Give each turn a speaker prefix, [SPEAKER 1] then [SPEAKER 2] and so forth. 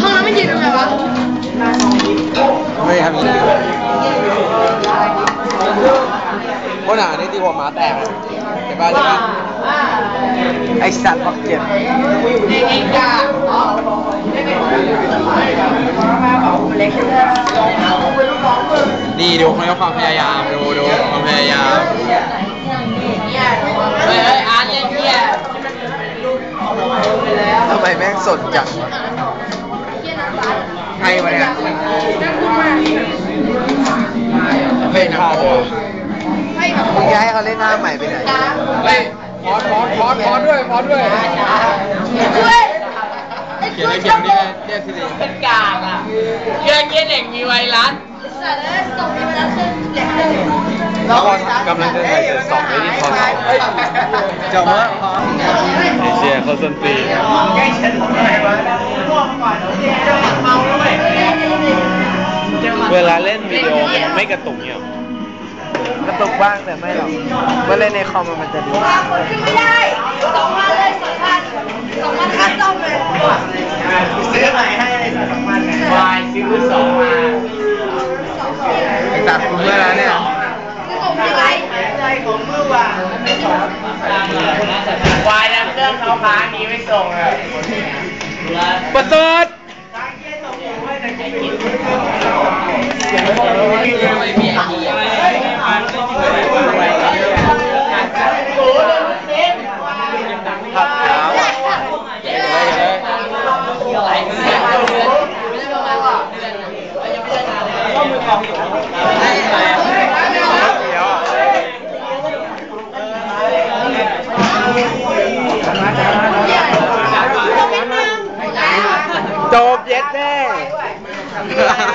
[SPEAKER 1] ห้องน้ำไม่ยืนตรงไหนวะ
[SPEAKER 2] ไม่ทำอย่างนี้เพราะหนานี่ตีหัวหมาแตกเลยใช่ป่ะใช่ป่ะไอสัตว์พักเจ็บนี่ดูเขาความพยายามดูดูความพยายาม
[SPEAKER 1] เฮ้ยอาร์ตเล่นเที่ย
[SPEAKER 2] ทำไมแม่งสดจังวะใค รวะเนี่ยเล่นท่าเดิมมึงจะให้เขาเล่นท่าใหม่ไปไหนเฮ้ยพอดพอดพอดพอดด้วยพอดด้วย
[SPEAKER 1] ช่วย
[SPEAKER 2] เขียนให้เขียนนี่เรียกสิริ
[SPEAKER 1] เป็นกากอะเชื่อเกี้ยเด็กมีไวรัสสัตว์เลยส่งมีไวรัสขึ้นเด็กเลย
[SPEAKER 2] แล้วกำลังจะใส่เสื้อสองไม่ได้พอเจ้าเมื่อพอ
[SPEAKER 3] เอเชียเขาส้นตี เวลาเล่นวิดีโอมันไม่กระตุกเนี่ยหรอก
[SPEAKER 2] ระตุกบ้างแต่ไม่หรอกเมื่อเล่นในคอมมันจะดี
[SPEAKER 1] วางคนขึ้นไม่ได้สองพันเลยสองพันสองพันค่าซ่อมเลย
[SPEAKER 2] ซื้อใหม่ให้สองพันวายซื้อสองมาไอ้ตัดคุณเมื่อแล้วเนี่ย
[SPEAKER 1] คือส่งที่ไร
[SPEAKER 4] วายน้ำเครื่องเขาค้างนี้ไม่ส่งเลย
[SPEAKER 3] ประเสริฐ
[SPEAKER 2] Yeah.